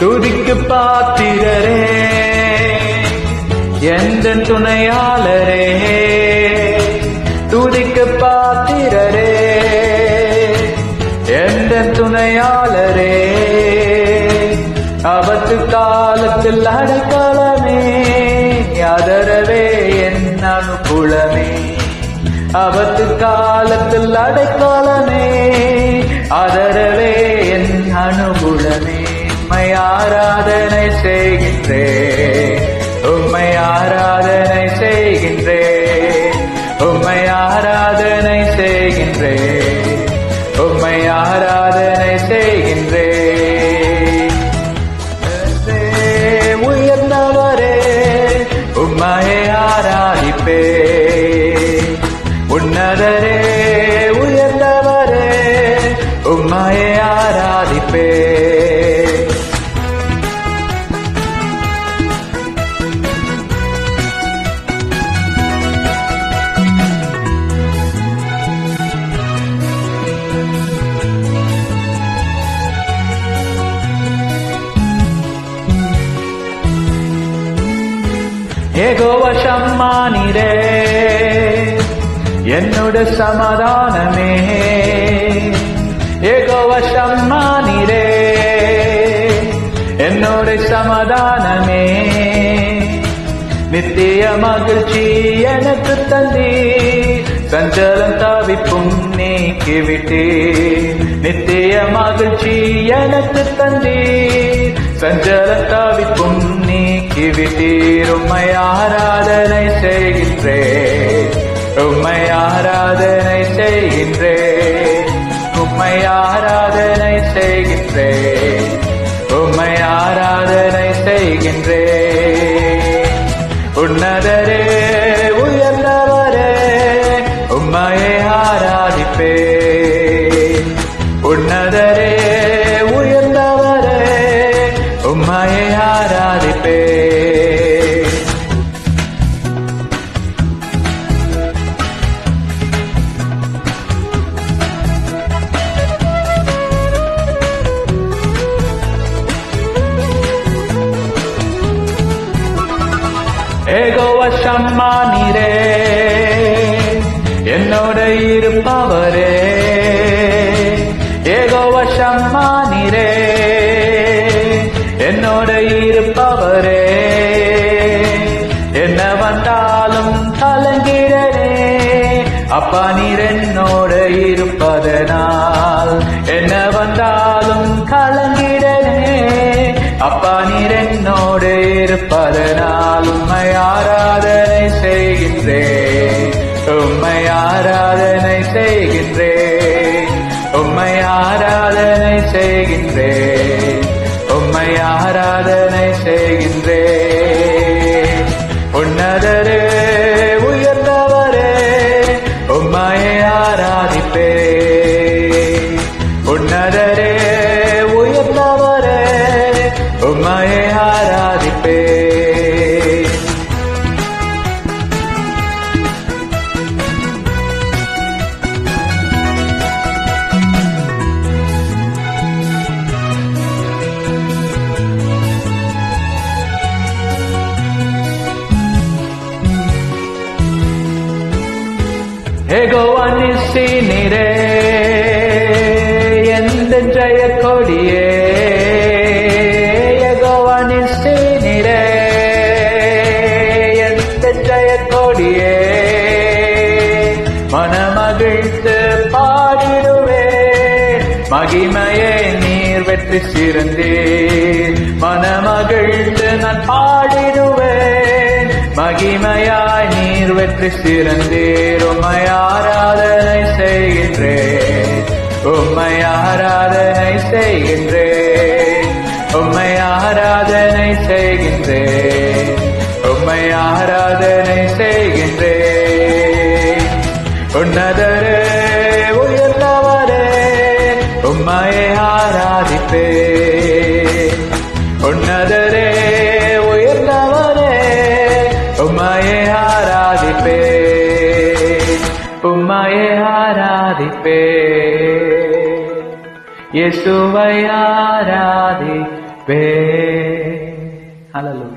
துதிக்கு பாத்திரரே எந்த துணையாளரே துதிக்கு பாத்திரரே எந்த துணையாளரே அவத்து காலத்தில் அடைக்கலமே அதரவே என் அனுகுலமே. அவத்து காலத்தில் அடைக்கலமே அதரவே என் அனுகுலமே. உம்மை ஆராதனை செய்கின்றே உம்மை ஆராதனை செய்கின்றே உம்மை ஆராதனை செய்கின்றே உம்மை ஆராதனை செய்கின்றே உயர்ந்தவரே உம்மையை ஆராதிப்பே ஏகோவ சம்மானிரே என்னோட சமாதானமே. ஏகோவ சம்மானிரே என்னோட சமாதானமே. நித்திய மகிழ்ச்சி எனக்கு தந்தி சஞ்சலம் தவிப்பும் நீக்கிவிட்டே நித்திய மகிழ்ச்சி எனக்கு தந்தி சஞ்சலம் தவிப்பும் நீக்கிவிட்டீர் உம்மை ஆராதனை செய்கின்றே உம்மை ஆராதனை செய்கின்றே உம்மை ஆராதனை செய்கின்றே உம்மை ஆராதனை செய்கின்றே உன்னதரே அம்மா நீரே என்னோட இருப்பவரே. ஏகோவ நீரே என்னோட இருப்பவரே. என்ன வந்தாலும் கலங்கிறனே அப்பா நீர் என்னோட இருப்பதனால் என்ன உம்மை ஆராதனை செய்கின்றேன். உம்மை ஆராதனை செய்கின்றேன். உம்மை ஆராதனை செய்கின்றேன். உன்னதரே உயர்ந்தவரே உம்மையை ஆராதிப்பே உன்னதரே உயர்ந்தவரே உம்மையை ஏகோவானி சீனிரே எந்த ஜய கொடியே ஏகோவானி சீனிரே எந்த ஜய கொடியே மனமகிழ்ந்து பாடிடுவே. மகிமையே நீர் வெற்றி சிறந்தேன் மனமகிழ்ந்து நான் பாடிடுவேன் மகிமையை பெற்று வெற்றி சிறந்தேர் உம்மை ஆராதனை செய்கின்றேன். உம்மை ஆராதனை செய்கின்றேன். உம்மை ஆராதனை செய்கின்றேன். உம்மை ஆராதனை செய்கின்றேன். உன்னதரே உயர்ந்தவரே உம்மையை ஆராதிப்பேன். உம்மையை ஆராதிப்பே இயேசுவை ஆராதிப்பே ஆராதிப்பே ஹalleluya